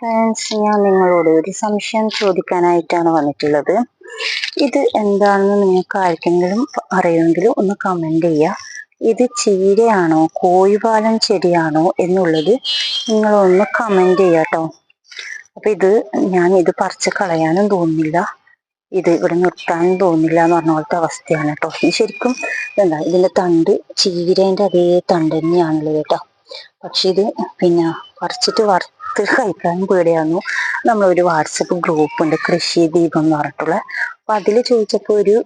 Friends ഞാൻ നിങ്ങളോട് ഒരു സംശയം ചോദിക്കാനായിട്ടാണ് വന്നിട്ടുള്ളത്. ഇത് എന്താണെന്ന് നിങ്ങൾക്ക് ആർക്കെങ്കിലും അറിയുമെങ്കിൽ ഒന്ന് കമന്റ് ചെയ്യുക ഇത് ചീരയാണോ കോഴിപാലൻ ചെടിയാണോ എന്നുള്ളത് നിങ്ങളൊന്ന് കമന്റ് ചെയ്യുക കേട്ടോ അപ്പം ഇത് ഞാൻ ഇത് പറിച്ച് കളയാനും തോന്നുന്നില്ല. ഇത് ഇവിടെ നിർത്താനും തോന്നില്ല എന്ന് പറഞ്ഞ പോലത്തെ അവസ്ഥയാണ് കേട്ടോ ഇത് ശരിക്കും എന്താ ഇതിന്റെ തണ്ട് ചീരേന്റെ അതേ തണ്ട് തന്നെയാണുള്ളത് കേട്ടോ പക്ഷെ ഇത് പിന്നെ പറിച്ചിട്ട് വറുത്ത് കഴിക്കാനും പേടിയായിരുന്നു നമ്മളൊരു വാട്സപ്പ് ഗ്രൂപ്പ് ഉണ്ട് കൃഷി ദീപം എന്ന് പറഞ്ഞിട്ടുള്ള. അപ്പൊ അതിൽ ചോദിച്ചപ്പോൾ ഒരു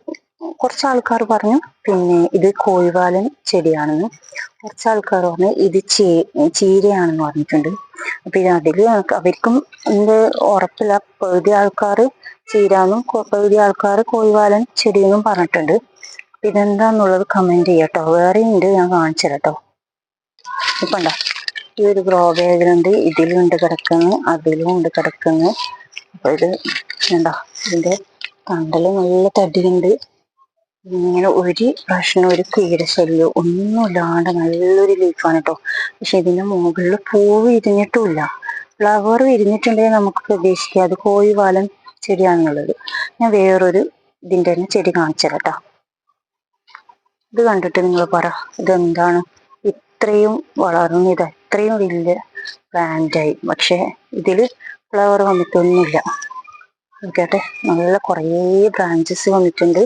കുറച്ച് ആൾക്കാർ പറഞ്ഞു പിന്നെ ഇത് കോഴിവാലൻ ചെടിയാണെന്ന്. കുറച്ച് ആൾക്കാർ പറഞ്ഞു ഇത് ചീ ചീരയാണെന്ന് പറഞ്ഞിട്ടുണ്ട്. അപ്പൊ ഇത് അതിൽ അവർക്കും എന്ത് ഉറപ്പില്ല. പകുതി ആൾക്കാർ ചീരാന്നും പകുതി ആൾക്കാർ കോഴിവാലൻ ചെടിയെന്നും പറഞ്ഞിട്ടുണ്ട്. ഇതെന്താന്നുള്ളത് കമന്റ് ചെയ്യാട്ടോ. വേറെ ഉണ്ട് ഞാൻ കാണിച്ചു തരാട്ടോ കേട്ടോ ഇപ്പൊ ഉണ്ടോ ഈ ഒരു ഗ്രോ ബാഗിലുണ്ട് ഇതിലുണ്ട് കിടക്കുന്നു. അതിലും ഉണ്ട് കിടക്കുന്നു. അപ്പൊ ഇത് എന്താ ഇതിന്റെ തണ്ടൽ നല്ല തടിയുണ്ട്. ഇങ്ങനെ ഒരു പ്രശ്നം ഒരു കീടശല്യം ഒന്നുമില്ലാണ്ട് നല്ലൊരു ലീഫാണ് കേട്ടോ. പക്ഷെ ഇതിന്റെ മുകളിൽ പൂവ് വിരിഞ്ഞിട്ടുമില്ല. ഫ്ലവർ വിരിഞ്ഞിട്ടുണ്ടെങ്കിൽ നമുക്ക് പ്രതീക്ഷിക്കാം. അത് കോഴി വാലം ചെടിയാണെന്നുള്ളത് ഞാൻ വേറൊരു ഇതിന്റെ തന്നെ ചെടി കാണിച്ചു കേട്ടോ. ഇത് കണ്ടിട്ട് നിങ്ങൾ പറ. ഇതെന്താണ്? ഇത്രയും വളർന്നു ഇത് ഇത്രയും വലിയ പ്ലാന്റായി പക്ഷെ ഇതിൽ ഫ്ലവർ വന്നിട്ടൊന്നുമില്ല. നോക്കട്ടെ നല്ല കുറേ ബ്രാഞ്ചസ് വന്നിട്ടുണ്ട്.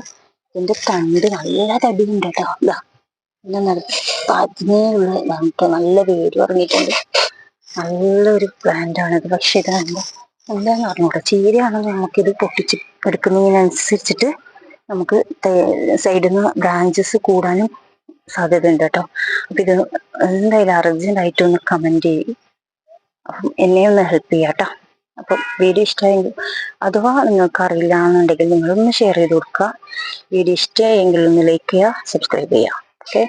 ഇതിന്റെ തണ്ട് നല്ല തടിയുണ്ട് കേട്ടോ പതിനേഴുള്ള നമുക്ക് നല്ല വേര് പറഞ്ഞിട്ടുണ്ട്. നല്ലൊരു പ്ലാന്റ് ആണിത് പക്ഷെ ഇത് എന്താ എന്താന്ന് പറഞ്ഞൂടാ ചീരയാണെങ്കിൽ നമുക്കിത് പൊട്ടിച്ച് എടുക്കുന്നതിനനുസരിച്ചിട്ട് നമുക്ക് സൈഡിൽ നിന്ന് ബ്രാഞ്ചസ് കൂടാനും സാധ്യത ഉണ്ട് കേട്ടോ. അപ്പൊ ഇത് എന്തായാലും അർജന്റ് ആയിട്ട് ഒന്ന് കമന്റ് ചെയ്യും. അപ്പം എന്നെ ഒന്ന് ഹെൽപ്പ് ചെയ്യാം കേട്ടോ. അപ്പം വീഡിയോ ഇഷ്ടമായെങ്കിൽ അഥവാ നിങ്ങൾക്ക് അറിയില്ല എന്നുണ്ടെങ്കിൽ നിങ്ങളൊന്ന് ഷെയർ ചെയ്ത് കൊടുക്കുക. വീഡിയോ ഇഷ്ടമായെങ്കിൽ ഒന്ന് ലൈക്ക് ചെയ്യുക സബ്സ്ക്രൈബ് ചെയ്യുക. ഓക്കെ